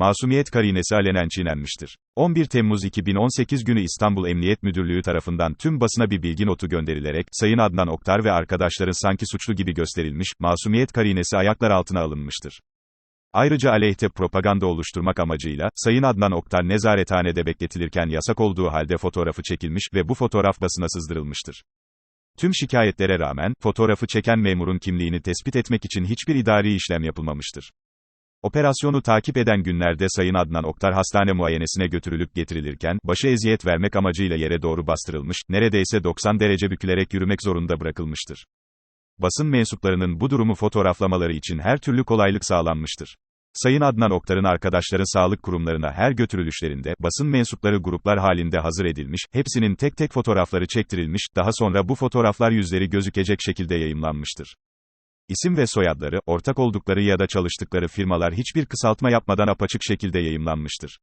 masumiyet karinesi alenen çiğnenmiştir. 11 Temmuz 2018 günü İstanbul Emniyet Müdürlüğü tarafından tüm basına bir bilgi notu gönderilerek, Sayın Adnan Oktar ve arkadaşları sanki suçlu gibi gösterilmiş, masumiyet karinesi ayaklar altına alınmıştır. Ayrıca aleyhte propaganda oluşturmak amacıyla, Sayın Adnan Oktar nezarethanede bekletilirken yasak olduğu halde fotoğrafı çekilmiş ve bu fotoğraf basına sızdırılmıştır. Tüm şikayetlere rağmen, fotoğrafı çeken memurun kimliğini tespit etmek için hiçbir idari işlem yapılmamıştır. Operasyonu takip eden günlerde Sayın Adnan Oktar hastane muayenesine götürülüp getirilirken, başı eziyet vermek amacıyla yere doğru bastırılmış, neredeyse 90 derece bükülerek yürümek zorunda bırakılmıştır. Basın mensuplarının bu durumu fotoğraflamaları için her türlü kolaylık sağlanmıştır. Sayın Adnan Oktar'ın arkadaşları sağlık kurumlarına her götürülüşlerinde, basın mensupları gruplar halinde hazır edilmiş, hepsinin tek tek fotoğrafları çektirilmiş, daha sonra bu fotoğraflar yüzleri gözükecek şekilde yayımlanmıştır. İsim ve soyadları, ortak oldukları ya da çalıştıkları firmalar hiçbir kısaltma yapmadan apaçık şekilde yayımlanmıştır.